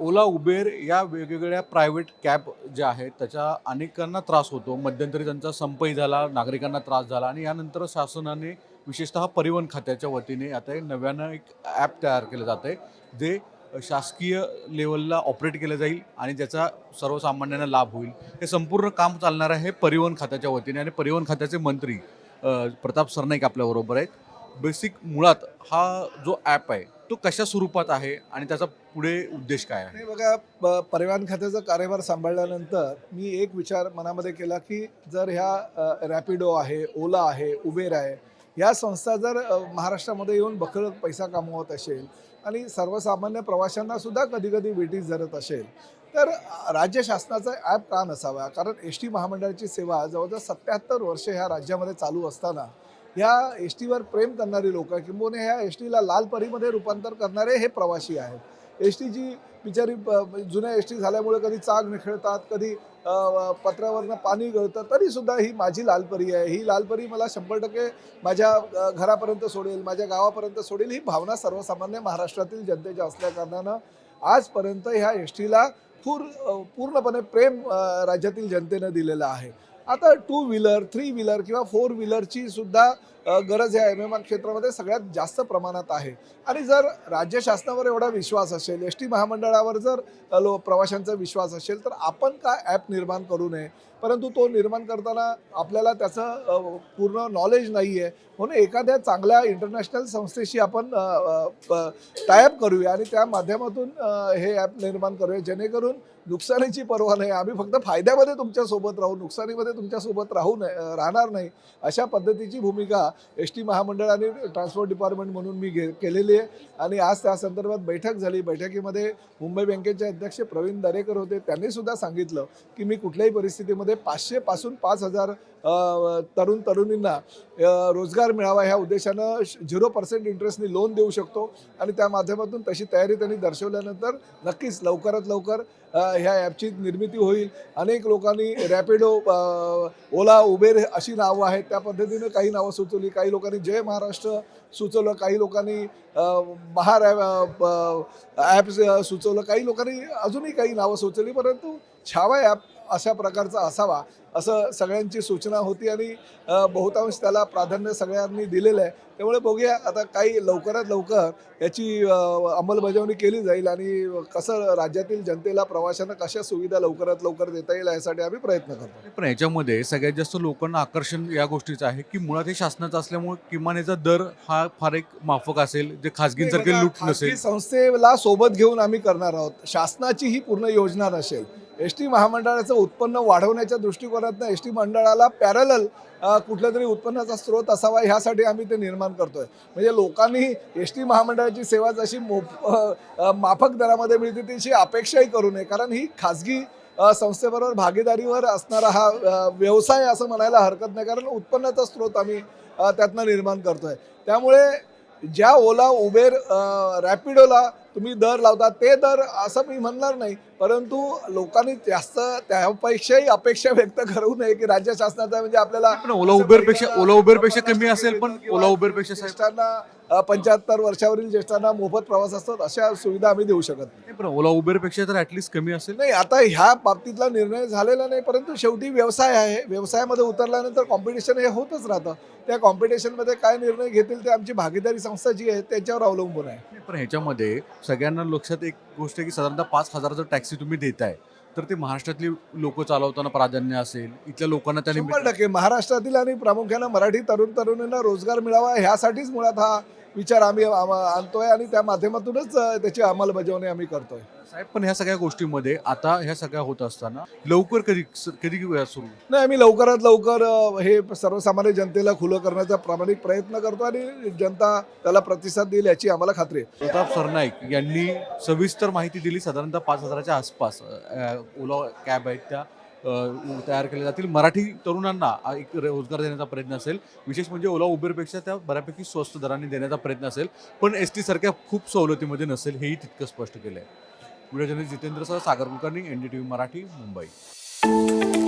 ओला Uber या वेगवेगळ्या private cab ज्या आहेत त्याच्या अनेकांना त्रास होतो. मध्यंतरी त्यांचा संपही झाला नागरिकांना त्रास झाला आणि यानंतर शासनाने विशेषतः परिवहन खात्याच्या वतीने आता नव्यानं एक ॲप तयार केलं जातं आहे जे शासकीय लेवलला ऑपरेट केलं जाईल आणि ज्याचा सर्वसामान्यांना लाभ होईल. हे संपूर्ण काम चालणार आहे परिवहन खात्याच्या वतीने आणि परिवहन खात्याचे मंत्री प्रताप सरनाईक आपल्याबरोबर आहेत. बेसिक मुळात हा जो ॲप आहे तो कशा स्वरूपात आहे आणि त्याचा पुढे उद्देश काय आहे? बघा परिवहन खात्याचा कार्यभार सांभाळल्यानंतर मी एक विचार मनामध्ये केला की जर ह्या रॅपिडो आहे ओला आहे उबेर आहे या संस्था जर महाराष्ट्रामध्ये येऊन बखळ पैसा कमवत असेल आणि सर्वसामान्य प्रवाशांना सुद्धा कधी कधी वेटीस धरत असेल तर राज्य शासनाचा ॲप का नसावा? कारण एस टी महामंडळाची सेवा जवळजवळ सत्याहत्तर वर्षे ह्या राज्यामध्ये चालू असताना ह्या एस टीवर प्रेम करणारी लोक किंबहुना ह्या एस टीला लाल परीमध्ये रूपांतर करणारे हे प्रवासी आहेत. एस टीची बिचारी जुन्या एस टी झाल्यामुळे कधी चाक निखळतात कधी अ, पत्र्यावरनं पाणी गळतं तरीसुद्धा ही माझी लालपरी आहे. ही लालपरी मला शंभर टक्के माझ्या घरापर्यंत सोडेल माझ्या गावापर्यंत सोडेल. ही भावना सर्वसामान्य महाराष्ट्रातील जनतेच्या असल्याकारणानं आजपर्यंत ह्या एस टीला पूर पूर्णपणे प्रेम राज्यातील जनतेनं दिलेलं आहे. आता टू व्हीलर थ्री व्हीलर किंवा फोर व्हीलरची सुद्धा गरज या एम एम आर क्षेत्रामध्ये सगळ्यात जास्त प्रमाणात आहे. आणि जर राज्य शासनावर एवढा विश्वास असेल एस टी महामंडळावर जर लो प्रवाशांचा विश्वास असेल तर आपण का ॲप निर्माण करू नये? परंतु तो निर्माण करताना आपल्याला त्याचं पूर्ण नॉलेज नाही आहे म्हणून एखाद्या चांगल्या इंटरनॅशनल संस्थेशी आपण टायअप करूया आणि त्या माध्यमातून हे ॲप निर्माण करूया जेणेकरून नुकसानीची पर्वा नाही. आम्ही फक्त फायद्यामध्ये तुमच्यासोबत राहू नुकसानीमध्ये तुमच्यासोबत राहू नाही राहणार नाही. अशा पद्धतीची भूमिका एस टी महामंडळ आणि ट्रान्सपोर्ट डिपार्टमेंट म्हणून मी घे केलेली आहे. आणि आज त्या संदर्भात बैठक झाली. बैठकीमध्ये मुंबई बँकेचे अध्यक्ष प्रवीण दरेकर होते. त्यांनी सुद्धा सांगितलं की मी कुठल्याही परिस्थितीमध्ये पाचशेपासून पाच हजार तरुण तरुणींना रोजगार मिळावा ह्या उद्देशानं झिरो पर्सेंट इंटरेस्टनी लोन देऊ शकतो. आणि त्या माध्यमातून तशी तयारी त्यांनी दर्शवल्यानंतर नक्कीच लवकरात लवकर ह्या ॲपची निर्मिती होईल. अनेक लोकांनी रॅपिडो ओला उबेर अशी नावं आहेत. त्या पद्धतीनं काही नावं सुचवली. काही लोकांनी जय महाराष्ट्र सुचवलं. काही लोकांनी महारॅ महार ॲप सुचवलं. काही लोकांनी अजूनही काही नावं सुचवली परंतु छावा ॲप अशा प्रकारचा असावा असं सगळ्यांची सूचना होती आणि बहुतांश त्याला प्राधान्य सगळ्यांनी दिलेलं आहे. त्यामुळे बघूया आता काही लवकरात लवकर याची अंमलबजावणी केली जाईल आणि कसं राज्यातील जनतेला प्रवाशांना कशा सुविधा लवकरात लवकर देता येईल यासाठी आम्ही प्रयत्न करतो. पण याच्यामध्ये सगळ्यात जास्त लोकांना आकर्षण या गोष्टीचं आहे की मुळात हे शासनाचं असल्यामुळे किमान याचा दर हा फार एक माफक असेल जे खाजगींसारखे बघा, लूट खाजगी नसेल. संस्थेला सोबत घेऊन आम्ही करणार आहोत. शासनाची ही पूर्ण योजना नसेल एस टी महामंडळाचं उत्पन्न वाढवण्याच्या दृष्टिकोनातनं एस टी मंडळाला पॅरलल कुठल्या तरी उत्पन्नाचा स्रोत असावा ह्यासाठी आम्ही ते निर्माण करतोय. म्हणजे लोकांनी एस टी महामंडळाची सेवा जशी मोफ माफक दरामध्ये मिळते त्याची अपेक्षाही करू नये. कारण ही खाजगी संस्थेबरोबर भागीदारीवर असणारा हा व्यवसाय असं म्हणायला हरकत नाही. कारण उत्पन्नाचा स्रोत आम्ही त्यातनं निर्माण करतोय. त्यामुळे ज्या ओला उबेर रॅपिडोला तुम्ही दर लावता ते दर असं मी म्हणणार नाही. परंतु लोकांनी जास्त त्यापेक्षाही अपेक्षा व्यक्त करू नये की राज्य शासनाचा म्हणजे आपल्याला ओला उबेरपेक्षा ओला उबेरपेक्षा कमी असेल पण ओला उबेरपेक्षा पंच्याहत्तर वर्षावरील ज्येष्ठांना मोफत प्रवास असतात अशा सुविधा आम्ही देऊ शकत नाही. पण ओला उबेरपेक्षा तर ऍटलिस्ट कमी असेल. नाही आता ह्या बाबतीतला निर्णय झालेला नाही परंतु शेवटी व्यवसाय आहे. व्यवसायामध्ये उतरल्यानंतर कॉम्पिटिशन हे होतच राहतं. त्या कॉम्पिटिशनमध्ये काय निर्णय घेतील ते आमची भागीदारी संस्था जी आहे त्याच्यावर अवलंबून आहे. पण ह्याच्यामध्ये सगळ्यांना लक्षात एक गोष्ट आहे की साधारणतः पाच हजार जर टॅक्सी तुम्ही देताय. तर ते महाराष्ट्रातली लोक चालवताना प्राधान्य असेल इथल्या लोकांना त्याने शंभर टक्के. महाराष्ट्रातील आणि प्रामुख्यानं मराठी तरुण तरुणींना रोजगार मिळावा ह्यासाठीच मुळात हा विचार आम्ही आम- आणतोय आणि त्या माध्यमातूनच त्याची अंमलबजावणी आम्ही करतोय. साहेब पण ह्या सगळ्या गोष्टींमध्ये आता ह्या सगळ्या होत असताना लवकर कधी कधी वेळा सुरू? नाही आम्ही लवकरात लवकर हे सर्वसामान्य जनतेला खुलं करण्याचा प्रामाणिक प्रयत्न करतो आणि जनता त्याला प्रतिसाद देईल याची आम्हाला खात्री आहे. प्रताप सरनाईक यांनी सविस्तर माहिती दिली साधारणतः पाच हजाराच्या आसपास. ओला कॅब आहेत त्या तयार केल्या जातील. मराठी तरुणांना एक रोजगार देण्याचा प्रयत्न असेल. विशेष म्हणजे ओला उबेरपेक्षा त्या बऱ्यापैकी स्वस्त दराने देण्याचा प्रयत्न असेल. पण एस टी सारख्या खूप सवलतीमध्ये नसेल हेही तितकं स्पष्ट केलं आहे video journalist जितेंद्रसह Sagar Kulkarni N D T V Marathi Mumbai.